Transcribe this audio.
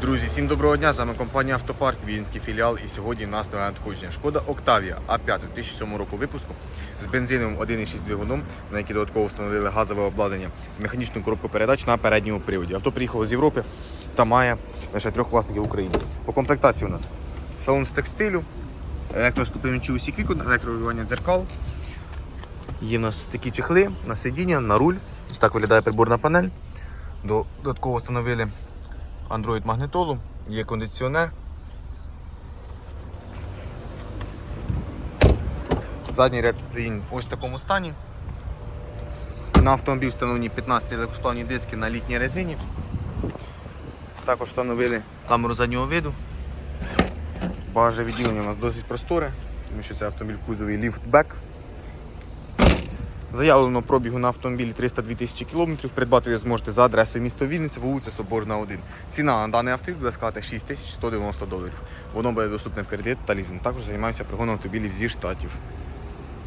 Друзі, всім доброго дня! З вами компанія Автопарк, Вінський філіал. І сьогодні в нас нове надходження. Шкода Октавія А5 2007 року випуску з бензиновим 1,6 двигуном, на який додатково встановили газове обладнання з механічною коробкою передач на передньому приводі. Авто приїхало з Європи та має лише трьох власників України. По комплектації у нас салон з текстилю, електроступенчі усі вікон, електрорегулювання дзеркал. Є в нас такі чехли на сидіння, на руль. Ось так виглядає приборна панель. Додатково встановили Android магнитолу, є кондиціонер. Задній ряд сидінь ось в такому стані. На автомобіль встановлені 15 легкосплавні диски на літній резині. Також встановили камеру заднього виду. Багаже відділення у нас досить просторе, тому що це автомобіль в кузові ліфтбек. Заявлено пробігу на автомобілі 302 тисячі кілометрів. Придбати ви зможете за адресою місто Вінниця, вулиця Соборна 1. Ціна на даний автомобіль буде складати 6190 доларів. Воно буде доступне в кредит та лізинг. Також займаємося пригоном автомобілів зі штатів.